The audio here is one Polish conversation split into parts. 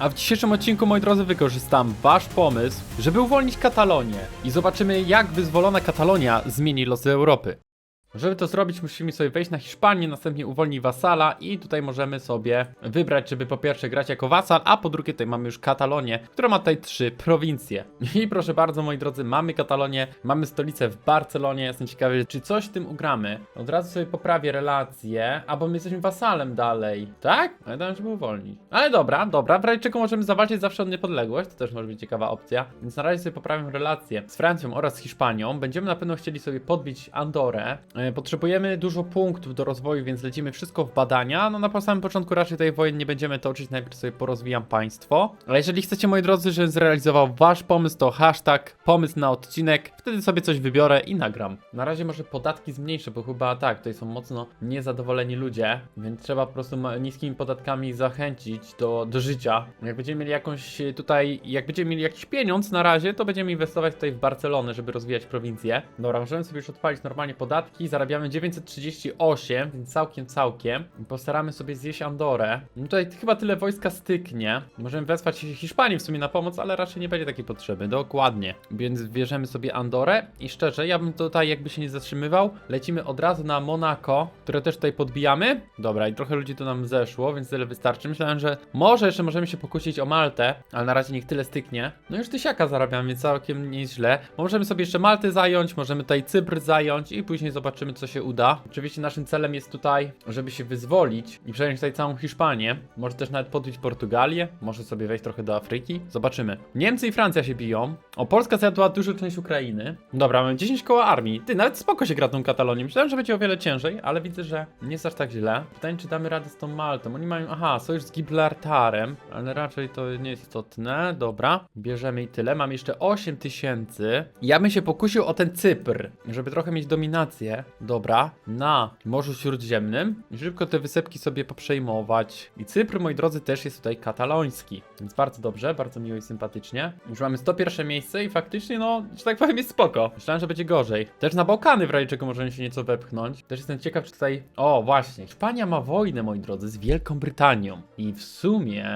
A w dzisiejszym odcinku, moi drodzy, wykorzystam wasz pomysł, żeby uwolnić Katalonię i zobaczymy, jak wyzwolona Katalonia zmieni losy Europy. Żeby to zrobić, musimy sobie wejść na Hiszpanię, następnie uwolnić wasala i tutaj możemy sobie wybrać, żeby po pierwsze grać jako wasal, a po drugie tutaj mamy już Katalonię, która ma tutaj trzy prowincje. I proszę bardzo, moi drodzy, mamy Katalonię, mamy stolicę w Barcelonie, jestem ciekawy, czy coś w tym ugramy. Od razu sobie poprawię relacje, albo my jesteśmy wasalem dalej, tak? Ale dałem, żeby uwolnić. Ale dobra, dobra, w razie czego możemy zawalczyć zawsze o niepodległość, to też może być ciekawa opcja. Więc na razie sobie poprawię relacje z Francją oraz Hiszpanią. Będziemy na pewno chcieli sobie podbić Andorę. E, Potrzebujemy dużo punktów do rozwoju, więc lecimy wszystko w badania. No na samym początku raczej tej wojen nie będziemy toczyć, najpierw sobie porozwijam państwo. Ale jeżeli chcecie, moi drodzy, żebym zrealizował wasz pomysł, to hashtag pomysł na odcinek, wtedy sobie coś wybiorę i nagram. Na razie może podatki zmniejszę, bo chyba tak, tutaj są mocno niezadowoleni ludzie, więc trzeba po prostu niskimi podatkami zachęcić do, do życia. Jak będziemy mieli jakąś e, tutaj, jak będziemy mieli jakiś pieniądz na razie, to będziemy inwestować tutaj w Barcelonę, żeby rozwijać prowincję. Dobra, możemy sobie już odpalić normalnie podatki, zarabiamy 938, więc całkiem, całkiem. Postaramy sobie zjeść Andorę. No tutaj chyba tyle wojska styknie. Możemy wezwać Hiszpanię w sumie na pomoc, ale raczej nie będzie takiej potrzeby. Dokładnie. Więc bierzemy sobie Andorę i szczerze, ja bym tutaj jakby się nie zatrzymywał. Lecimy od razu na Monako, które też tutaj podbijamy. Dobra, i trochę ludzi tu nam zeszło, więc tyle wystarczy. Myślałem, że może jeszcze możemy się pokusić o Maltę, ale na razie niech tyle styknie. No już tysiaka zarabiam, więc całkiem nieźle. Możemy sobie jeszcze Maltę zająć, możemy tutaj Cypr zająć i później zobaczymy, co się uda. Oczywiście naszym celem jest tutaj, żeby się wyzwolić i przejąć tutaj całą Hiszpanię. Może też nawet podbić Portugalię, może sobie wejść trochę do Afryki. Zobaczymy. Niemcy i Francja się biją. O, Polska zjadła dużą część Ukrainy. Dobra, mamy 10 koła armii. Ty, nawet spoko się gra tą Katalonią. Myślałem, że będzie o wiele ciężej, ale widzę, że nie jest aż tak źle. Pytanie, czy damy radę z tą Maltą. Oni mają, aha, sojusz z Gibraltarem, ale raczej to nie jest istotne. Dobra, bierzemy i tyle. Mam jeszcze 8 tysięcy. Ja bym się pokusił o ten Cypr, żeby trochę mieć dominację. Dobra, na Morzu Śródziemnym. I szybko te wysepki sobie poprzejmować. I Cypr, moi drodzy, też jest tutaj kataloński. Więc bardzo dobrze, bardzo miło i sympatycznie. Już mamy 101 miejsce i faktycznie, no, że tak powiem, jest spoko. Myślałem, że będzie gorzej. Też na Bałkany w razie czego możemy się nieco wepchnąć. Też jestem ciekaw, czy tutaj... O, właśnie. Hiszpania ma wojnę, moi drodzy, z Wielką Brytanią. I w sumie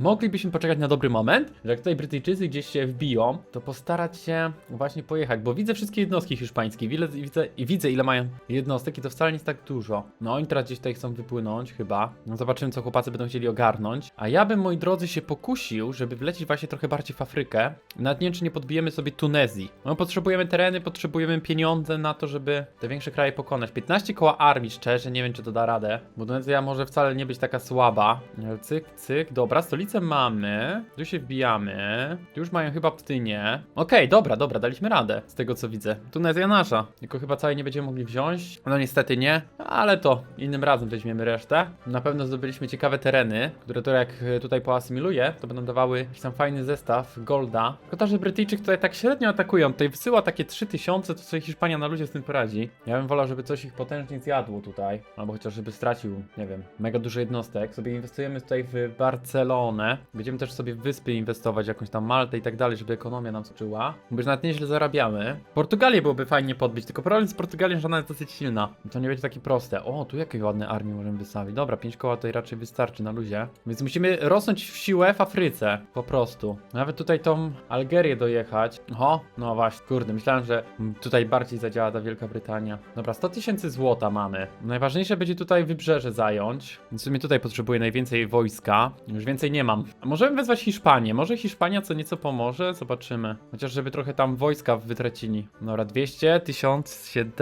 moglibyśmy poczekać na dobry moment, że jak tutaj Brytyjczycy gdzieś się wbiją, to postarać się właśnie pojechać, bo widzę wszystkie jednostki hiszpańskie, widzę, widzę, widzę ile mają jednostek i to wcale nie jest tak dużo. No oni teraz gdzieś tutaj chcą wypłynąć chyba. No zobaczymy co chłopacy będą chcieli ogarnąć. A ja bym, moi drodzy, się pokusił, żeby wlecieć właśnie trochę bardziej w Afrykę. Nawet nie wiem, czy nie podbijemy sobie Tunezji. No potrzebujemy tereny, potrzebujemy pieniądze na to, żeby te większe kraje pokonać. 15 koła armii, szczerze, nie wiem, czy to da radę. Bo Tunezja może wcale nie być taka słaba. Cyk, cyk, dobra, stolicę mamy. Tu się wbijamy. Tu już mają chyba Ptynię. Okej, dobra, dobra, daliśmy radę. Z tego co widzę. Tunezja nasza. Tylko chyba całej nie będziemy mogli wziąć. No niestety nie. Ale to innym razem weźmiemy resztę. Na pewno zdobyliśmy ciekawe tereny, które to jak e, tutaj poasymiluję, to będą dawały jakiś tam fajny zestaw golda. Tylko że Brytyjczyk tutaj tak średnio atakują, tutaj wysyła takie 3000, to sobie Hiszpania na ludzie z tym poradzi. Ja bym wolał, żeby coś ich potężnie zjadło tutaj. Albo chociaż żeby stracił, nie wiem, mega dużo jednostek. Sobie inwestujemy tutaj w Barcelonę. Będziemy też sobie w wyspy inwestować, jakąś tam Maltę i tak dalej, żeby ekonomia nam skoczyła. Bo już nawet nieźle zarabiamy. Portugalię byłoby fajnie podbić, tylko problem z Portugalią, że ona jest dosyć silna. To nie będzie takie proste. O, tu jakie ładne armie możemy wystawić. Dobra, 5 koła tutaj raczej wystarczy na luzie. Więc musimy rosnąć w siłę w Afryce. Po prostu. Nawet tutaj tą Algerię dojechać. Oho, no właśnie. Kurde, myślałem, że tutaj bardziej zadziała ta Wielka Brytania. Dobra, 100 tysięcy złota mamy. Najważniejsze będzie tutaj wybrzeże zająć. Więc w sumie tutaj potrzebuję najwięcej wojska. Już więcej nie mam. Możemy wezwać Hiszpanię. Może Hiszpania co nieco pomoże? Zobaczymy. Chociaż żeby trochę tam wojska wytracili. Dobra, 200, 1700,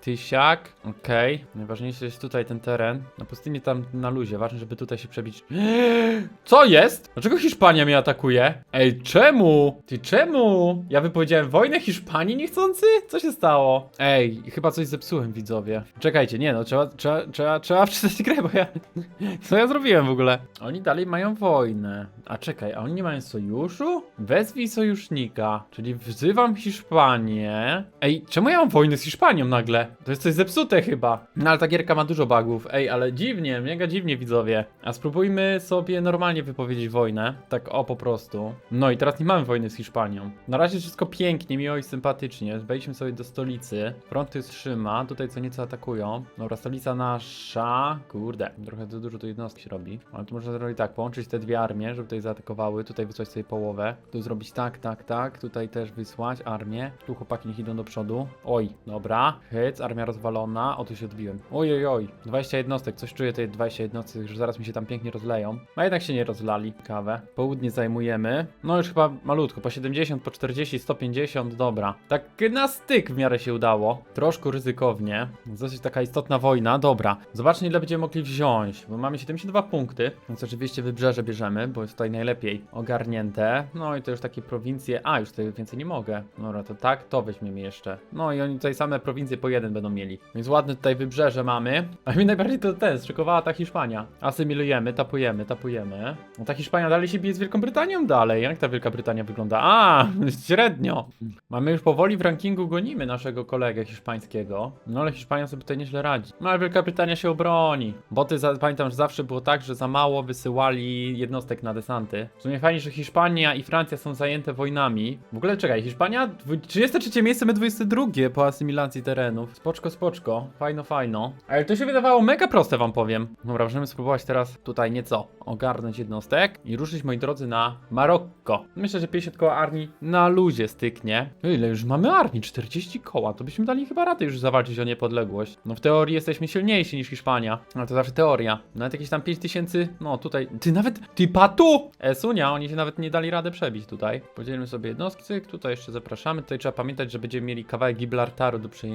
tysiak. Okej. Najważniejszy jest tutaj ten teren. Na pustyni tam na luzie. Ważne, żeby tutaj się przebić. Co jest? Dlaczego Hiszpania mnie atakuje? Ej, czemu? Ty czemu? Ja wypowiedziałem wojnę Hiszpanii niechcący? Co się stało? Ej, chyba coś zepsułem, widzowie. Czekajcie, nie no, trzeba, trzeba, trzeba, trzeba wczytać grę, bo ja... Co ja zrobiłem w ogóle? Oni dalej mają wojnę. A czekaj, a oni nie mają sojuszu? Wezwij sojusznika, czyli wzywam Hiszpanię. Ej, czemu ja mam wojnę z Hiszpanią? Hiszpanią nagle. To jest coś zepsute chyba. No ale ta gierka ma dużo bugów. Ej, ale dziwnie, mega dziwnie widzowie. A spróbujmy sobie normalnie wypowiedzieć wojnę. Tak o po prostu. No i teraz nie mamy wojny z Hiszpanią. Na razie wszystko pięknie, miło i sympatycznie. Wejdźmy sobie do stolicy. Front jest trzyma, tutaj co nieco atakują. Dobra, stolica nasza. Kurde, trochę za dużo tu jednostki się robi. Ale tu można zrobić tak, połączyć te dwie armie, żeby tutaj zaatakowały. Tutaj wysłać sobie połowę. Tu zrobić tak, tak, tak. Tutaj też wysłać armię. Tu chłopaki niech idą do przodu. Oj, dobra. Hyc, armia rozwalona. O, tu się odbiłem. Oj, oj, oj. 20 jednostek. Coś czuję tej 20 jednostek, że zaraz mi się tam pięknie rozleją. A jednak się nie rozlali. Kawę. Południe zajmujemy. No już chyba malutko. Po 70, po 40, 150. Dobra. Tak na styk w miarę się udało. Troszkę ryzykownie. Dosyć taka istotna wojna. Dobra. Zobaczmy ile będziemy mogli wziąć. Bo mamy 72 punkty. Więc oczywiście wybrzeże bierzemy, bo jest tutaj najlepiej ogarnięte. No i to już takie prowincje. A, już tutaj więcej nie mogę. Dobra, to tak, to weźmiemy jeszcze. No i oni tutaj same prowincje po jeden będą mieli. Więc ładne tutaj wybrzeże mamy. A mi najbardziej to ten, zszokowała ta Hiszpania. Asymilujemy, tapujemy, tapujemy. No ta Hiszpania dalej się bije z Wielką Brytanią dalej. Jak ta Wielka Brytania wygląda? A, średnio. Mamy już powoli w rankingu gonimy naszego kolegę hiszpańskiego. No ale Hiszpania sobie tutaj nieźle radzi. No ale Wielka Brytania się obroni. Boty, za, pamiętam, że zawsze było tak, że za mało wysyłali jednostek na desanty. W sumie fajnie, że Hiszpania i Francja są zajęte wojnami. W ogóle czekaj, Hiszpania dwu- 33 miejsce, my 22 po asymilacji terenów. Spoczko, spoczko. Fajno, fajno. Ale to się wydawało mega proste, wam powiem. Dobra, możemy spróbować teraz tutaj nieco ogarnąć jednostek i ruszyć, moi drodzy, na Marokko. Myślę, że 50 koła armii na luzie styknie. Ej, Ile już mamy armii? 40 koła. To byśmy dali chyba radę już zawalczyć o niepodległość. No w teorii jesteśmy silniejsi niż Hiszpania. Ale to zawsze teoria. Nawet jakieś tam 5000, no tutaj, ty nawet, ty patu! Esunia, oni się nawet nie dali radę przebić tutaj. Podzielimy sobie jednostki, tutaj jeszcze zapraszamy. Tutaj trzeba pamiętać, że będziemy mieli kawałek Gibraltaru do przejęcia.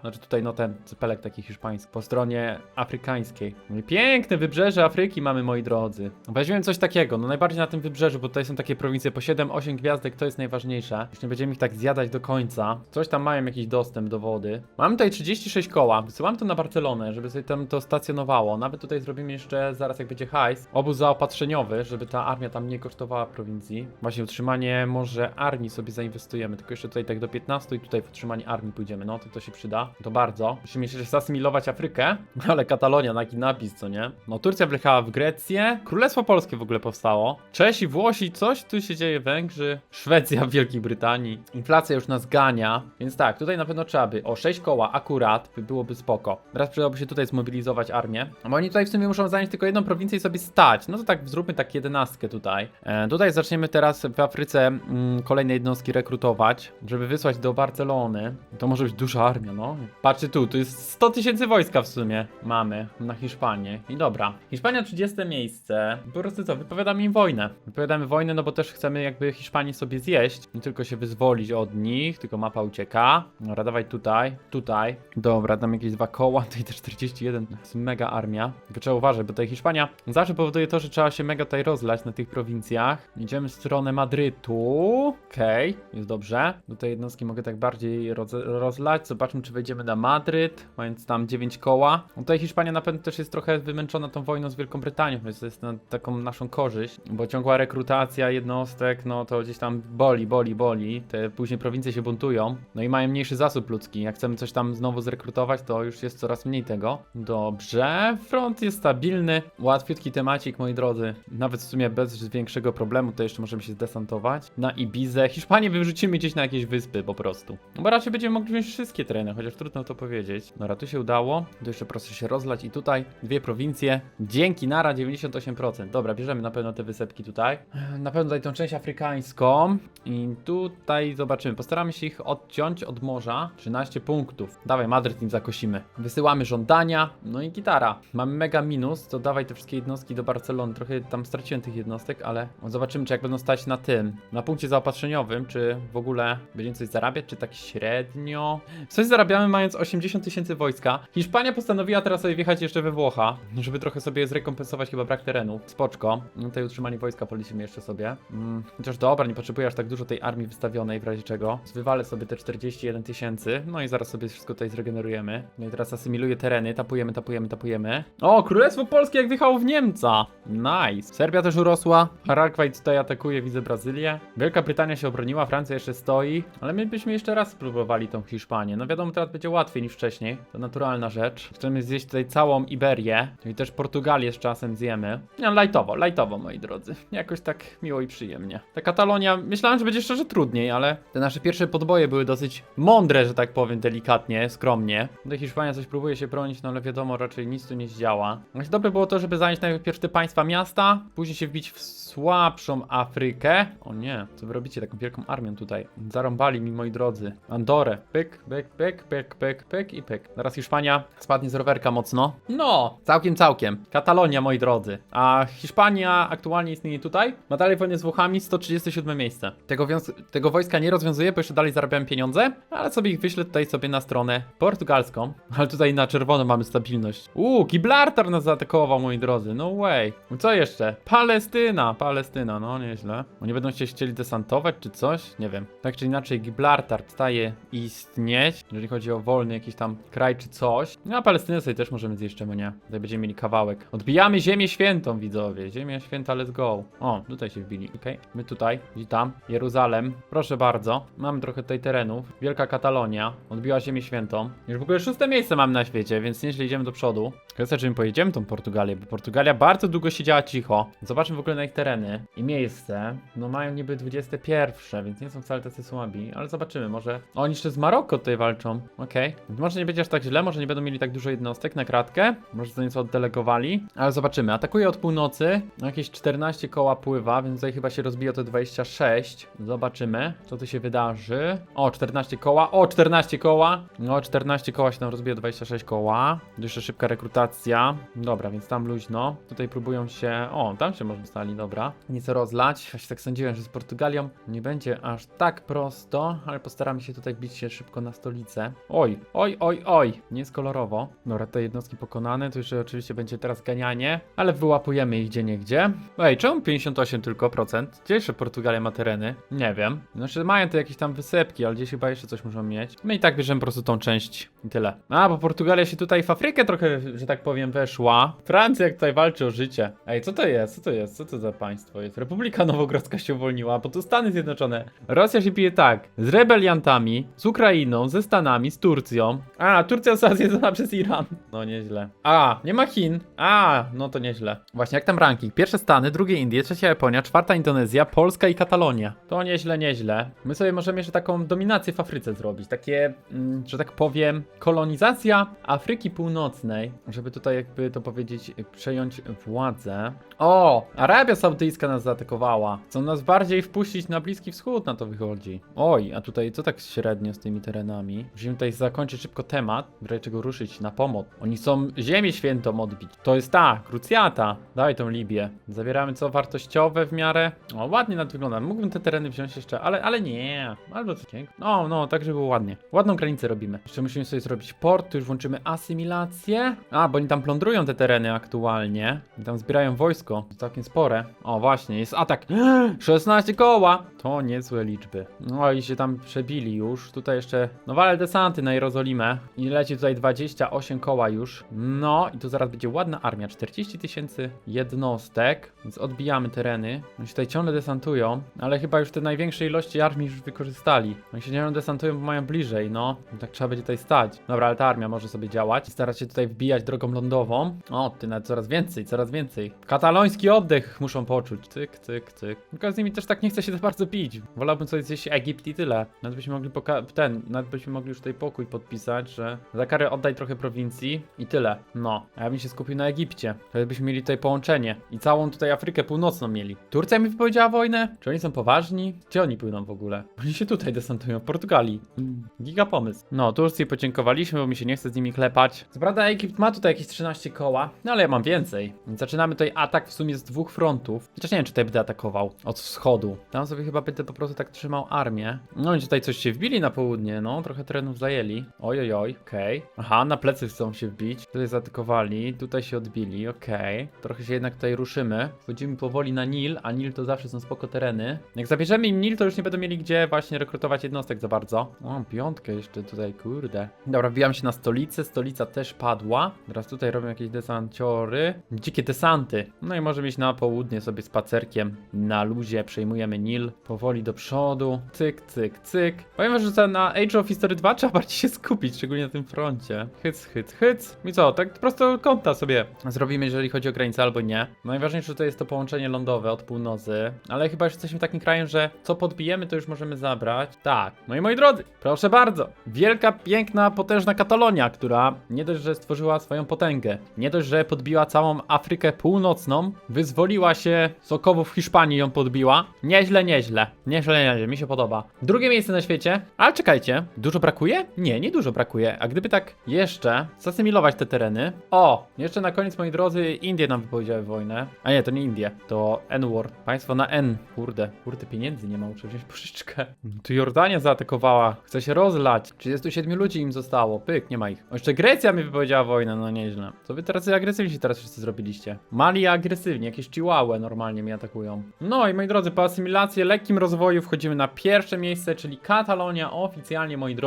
Znaczy tutaj no ten cypelek taki hiszpański. Po stronie afrykańskiej. Piękne wybrzeże Afryki mamy, moi drodzy. Weźmiemy coś takiego, no najbardziej na tym wybrzeżu, bo tutaj są takie prowincje po 7-8 gwiazdek, to jest najważniejsze. Już nie będziemy ich tak zjadać do końca. Coś tam mają jakiś dostęp do wody. Mamy tutaj 36 koła. Wysyłam to na Barcelonę, żeby sobie tam to stacjonowało. Nawet tutaj zrobimy jeszcze, zaraz jak będzie hajs, obóz zaopatrzeniowy, żeby ta armia tam nie kosztowała prowincji. Właśnie utrzymanie może armii sobie zainwestujemy, tylko jeszcze tutaj tak do 15 i tutaj w utrzymanie armii pójdziemy. No to to się przyda. To bardzo. Musimy jeszcze zasymilować Afrykę, ale Katalonia, taki napis, co nie? No Turcja wjechała w Grecję, Królestwo Polskie w ogóle powstało. Czesi, Włosi, coś tu się dzieje, Węgrzy, Szwecja w Wielkiej Brytanii. Inflacja już nas gania, więc tak, tutaj na pewno trzeba by o 6 koła akurat, by byłoby spoko. Teraz przydałoby się tutaj zmobilizować armię. Bo oni tutaj w sumie muszą zająć tylko jedną prowincję i sobie stać. No to tak zróbmy tak jedenastkę tutaj. E, tutaj zaczniemy teraz w Afryce mm, kolejne jednostki rekrutować, żeby wysłać do Barcelony. To może być armia, no. Patrzcie tu, tu jest 100 tysięcy wojska w sumie mamy na Hiszpanię. I dobra. Hiszpania 30 miejsce. Po prostu co, wypowiadamy im wojnę. Wypowiadamy wojnę, no bo też chcemy jakby Hiszpanii sobie zjeść. Nie tylko się wyzwolić od nich, tylko mapa ucieka. Dobra, dawaj tutaj, tutaj. Dobra, tam jakieś dwa koła, tutaj te 41. To jest mega armia. Tylko trzeba uważać, bo tutaj Hiszpania zawsze powoduje to, że trzeba się mega tutaj rozlać na tych prowincjach. Idziemy w stronę Madrytu. Okej, jest dobrze. Do tej jednostki mogę tak bardziej roz rozlać. Zobaczmy, czy wejdziemy na Madryt, mając tam 9 koła. No tutaj Hiszpania na pewno też jest trochę wymęczona tą wojną z Wielką Brytanią, więc to jest na taką naszą korzyść, bo ciągła rekrutacja jednostek, no to gdzieś tam boli, boli, boli. Te później prowincje się buntują, no i mają mniejszy zasób ludzki. Jak chcemy coś tam znowu zrekrutować, to już jest coraz mniej tego. Dobrze, front jest stabilny, łatwiutki temacik, moi drodzy. Nawet w sumie bez większego problemu, to jeszcze możemy się zdesantować. Na Ibizę. Hiszpanię wyrzucimy gdzieś na jakieś wyspy po prostu. No bo raczej będziemy mogli wziąć wszystkie tereny, chociaż trudno to powiedzieć. Dobra, tu się udało. Tu jeszcze proszę się rozlać i tutaj dwie prowincje. Dzięki, nara 98%. Dobra, bierzemy na pewno te wysepki tutaj. Na pewno tutaj tą część afrykańską. I tutaj zobaczymy. Postaramy się ich odciąć od morza. 13 punktów. Dawaj, Madryt im zakosimy. Wysyłamy żądania. No i gitara. Mamy mega minus, to dawaj te wszystkie jednostki do Barcelony. Trochę tam straciłem tych jednostek, ale zobaczymy, czy jak będą stać na tym. Na punkcie zaopatrzeniowym, czy w ogóle będziemy coś zarabiać, czy tak średnio. Coś zarabiamy mając 80 tysięcy wojska. Hiszpania postanowiła teraz sobie wjechać jeszcze we Włocha, żeby trochę sobie zrekompensować chyba brak terenu. Spoczko. No tutaj utrzymanie wojska policimy jeszcze sobie. Mm, chociaż dobra, nie potrzebuję aż tak dużo tej armii wystawionej, w razie czego. Wywalę sobie te 41 tysięcy, no i zaraz sobie wszystko tutaj zregenerujemy. No i teraz asymiluję tereny, tapujemy, tapujemy, tapujemy. O, Królestwo Polskie jak wjechało w Niemca! Nice. Serbia też urosła. Haralkwajt tutaj atakuje, widzę Brazylię. Wielka Brytania się obroniła, Francja jeszcze stoi. Ale my byśmy jeszcze raz spróbowali tą Hiszpanią. No wiadomo, teraz będzie łatwiej niż wcześniej. To naturalna rzecz. Chcemy zjeść tutaj całą Iberię, czyli też Portugalię z czasem zjemy. No, lajtowo, lajtowo, moi drodzy. Jakoś tak miło i przyjemnie. Ta Katalonia, myślałem, że będzie szczerze trudniej, ale te nasze pierwsze podboje były dosyć mądre, że tak powiem, delikatnie, skromnie. Tutaj Hiszpania coś próbuje się bronić, no ale wiadomo, raczej nic tu nie zdziała. Właśnie dobre było to, żeby zająć najpierw te państwa miasta, później się wbić w słabszą Afrykę. O nie, co wy robicie taką wielką armią tutaj? Zarąbali mi, moi drodzy. Andorę. Pyk, pyk, pyk, pyk, pyk, pyk i pyk. Teraz Hiszpania spadnie z rowerka mocno. No, całkiem, całkiem. Katalonia, moi drodzy. A Hiszpania aktualnie istnieje tutaj. Ma dalej wojnę z Włochami, 137 miejsce. Tego, tego wojska nie rozwiązuje, bo jeszcze dalej zarabiałem pieniądze, ale sobie ich wyślę tutaj sobie na stronę portugalską. Ale tutaj na czerwono mamy stabilność. Uuu, Gibraltar nas zaatakował, moi drodzy. No way. Co jeszcze? Palestyna, Palestyna, no nieźle. Oni będą się chcieli desantować czy coś? Nie wiem. Tak czy inaczej, Gibraltar staje istnieć, jeżeli chodzi o wolny jakiś tam kraj czy coś. No a Palestynę sobie też możemy zjeść, czemu nie? Tutaj będziemy mieli kawałek. Odbijamy Ziemię Świętą, widzowie. Ziemia Święta, let's go. O, tutaj się wbili, okej. My tutaj, witam. Jeruzalem, proszę bardzo. Mamy trochę tutaj terenów. Wielka Katalonia, odbiła Ziemię Świętą. Już w ogóle szóste miejsce mamy na świecie, więc nieźle idziemy do przodu. Kwestia, czy my pojedziemy tą Portugalię, bo Portugalia bardzo długo siedziała cicho. Zobaczmy w ogóle na ich tereny i miejsce. No mają niby 21, więc nie są wcale tacy słabi, ale zobaczymy, może... Oni jeszcze z Maroko tutaj walczą, okej. Może nie będzie aż tak źle, może nie będą mieli tak dużo jednostek na kratkę, może to nieco oddelegowali, ale zobaczymy. Atakuje od północy, jakieś 14 koła pływa, więc tutaj chyba się rozbije to 26. Zobaczymy, co tu się wydarzy. O, 14 koła, o, 14 koła. No, 14 koła się tam rozbije, 26 koła. Jeszcze szybka rekrutacja. Dobra, więc tam luźno. Tutaj próbują się, o, tam się może stali, dobra. Nieco rozlać. Właśnie tak sądziłem, że z Portugalią nie będzie aż tak prosto, ale postaramy się tutaj bić się szybko na stolicę. Oj, oj, oj, oj. Nie jest kolorowo. Dobra, te jednostki pokonane, to jeszcze oczywiście będzie teraz ganianie, ale wyłapujemy ich gdzie niegdzie. Ej, czemu 58 tylko procent? Gdzie jeszcze Portugalia ma tereny? Nie wiem. Znaczy mają tu jakieś tam wysepki, ale gdzieś chyba jeszcze coś muszą mieć. My i tak bierzemy po prostu tą część i tyle. A, bo Portugalia się tutaj w Afrykę trochę, że tak powiem, weszła. Francja tutaj walczy o życie. Ej, co to jest? Co to jest? Co to za państwo jest? Republika Nowogrodzka się uwolniła, bo to Stany Zjednoczone. Rosja się bije tak, z rebeliantami, z Ukrainą, ze Stanami, z Turcją. A, Turcja została zjedzona przez Iran. No nieźle. A, nie ma Chin. A, no to nieźle. Właśnie, jak tam ranking? Pierwsze Stany, drugie Indie, trzecia Japonia, czwarta Indonezja, Polska i Katalonia. To nieźle, nieźle. My sobie możemy jeszcze taką dominację w Afryce zrobić. Takie, mm, że tak powiem, kolonizacja Afryki Północnej, żeby tutaj jakby to powiedzieć, przejąć władzę. O, Arabia Saudyjska nas zaatakowała. Chcą nas bardziej wpuścić na Bliski Wschód, na to wychodzi. Oj, a tutaj co tak średnio z tymi terenami? Musimy tutaj zakończyć szybko temat, razie czego ruszyć na pomoc. Oni chcą Ziemię Świętą odbić. To jest ta, krucjata. Dawaj tą Libię. Zabieramy co wartościowe w miarę. O, ładnie na to wygląda. Mógłbym te tereny wziąć jeszcze, ale, ale nie. Albo coś takiego. No, no, tak żeby było ładnie. Ładną granicę robimy. Jeszcze musimy sobie zrobić port, tu już włączymy asymilację. A, bo oni tam plądrują te tereny aktualnie. I tam zbierają wojsko. To całkiem spore. O, właśnie, jest atak. 16 koła! To niezłe liczby. No i się tam przebili już. Tutaj jeszcze, no wale desanty na Jerozolimę. I leci tutaj 28 koła już. No i tu zaraz będzie ładna armia. 40 tysięcy jednostek. Więc odbijamy tereny. Oni się tutaj ciągle desantują. Ale chyba już te największe ilości armii już wykorzystali. Oni się ciągle desantują, bo mają bliżej, no. Tak trzeba będzie tutaj stać. Dobra, ale ta armia może sobie działać. Starać się tutaj wbijać drogą lądową. O, ty nawet coraz więcej, coraz więcej. Kataloński oddech muszą poczuć. Cyk, cyk, cyk. Tylko z nimi też tak nie chce się za bardzo bić. Wolałbym sobie zjeść Egipt i tyle. Nawet byśmy mogli poka- ten, nawet byśmy mogli już tutaj pokój podpisać, że za karę oddaj trochę prowincji i tyle. No, a ja bym się skupił na Egipcie. Wtedy byśmy mieli tutaj połączenie i całą tutaj Afrykę Północną mieli. Turcja mi wypowiedziała wojnę? Czy oni są poważni? Gdzie oni płyną w ogóle? Oni się tutaj desantują, w Portugalii. Mm, giga pomysł. No, Turcji podziękowaliśmy, bo mi się nie chce z nimi klepać. Co prawda Egipt ma tutaj jakieś 13 koła, no ale ja mam więcej. Więc zaczynamy tutaj atak w sumie z dwóch frontów. Chociaż nie wiem, czy tutaj będę atakował od wschodu. Tam sobie chyba będę po prostu tak trzymał armię. No i tutaj coś się wbili na południe, no, trochę terenów zajęli. Oj, oj, okej. Aha, na plecy chcą się wbić. Tutaj zaatakowali, tutaj się odbili, okej. Trochę się jednak tutaj ruszymy. Wchodzimy powoli na Nil, a Nil to zawsze są spoko tereny. Jak zabierzemy im Nil, to już nie będą mieli gdzie właśnie rekrutować jednostek za bardzo. O, piątkę jeszcze tutaj, kurde. Dobra, wbijam się na stolicę, stolica też padła. Teraz tutaj robią jakieś desanciory. Dzikie desanty. No i możemy iść na południe sobie spacerkiem na luzie, przejmujemy Nil powoli do przodu. Cyk, cyk, cyk. Powiem że na Age of History 2 trzeba bardziej się skupić, szczególnie na tym froncie. Hyc, hyc, hyc. I co, tak prosto kąta sobie zrobimy, jeżeli chodzi o granicę albo nie. Najważniejsze to jest to połączenie lądowe od północy, ale chyba już jesteśmy takim krajem, że co podbijemy, to już możemy zabrać. Tak, no i moi drodzy, proszę bardzo. Wielka, piękna, potężna Katalonia, która nie dość, że stworzyła swoją potęgę, nie dość, że podbiła całą Afrykę Północną, wyzwoliła się z okowów Hiszpanii ją podbiła. Nieźle, nieźle. Nieźle, nieźle, mi się podoba. Drugie miejsce na świecie, ale czekajcie, brakuje? Nie, nie dużo brakuje. A gdyby tak jeszcze zasymilować te tereny. O, jeszcze na koniec, moi drodzy, Indie nam wypowiedziały wojnę. A nie, to nie Indie, to N-word. Państwo na N. Kurde, kurde, pieniędzy nie ma, muszę wziąć pożyczkę. Tu Jordania zaatakowała, chce się rozlać. 37 ludzi im zostało, pyk, nie ma ich. O, jeszcze Grecja mi wypowiedziała wojnę, no nieźle. Co wy teraz agresywnie się teraz wszyscy zrobiliście? Mali agresywnie, jakieś chihuahua normalnie mnie atakują. No i moi drodzy, po asymilacji, lekkim rozwoju wchodzimy na pierwsze miejsce, czyli Katalonia oficjalnie, moi drodzy,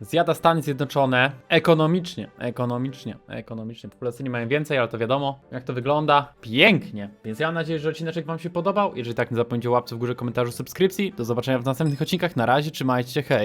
zjada Stany Zjednoczone ekonomicznie, ekonomicznie, ekonomicznie. Populacyjnie mają więcej, ale to wiadomo, jak to wygląda. Pięknie. Więc ja mam nadzieję, że odcinek wam się podobał. Jeżeli tak, nie zapomnijcie łapce w górze, komentarzu, subskrypcji. Do zobaczenia w następnych odcinkach. Na razie, trzymajcie się, hej.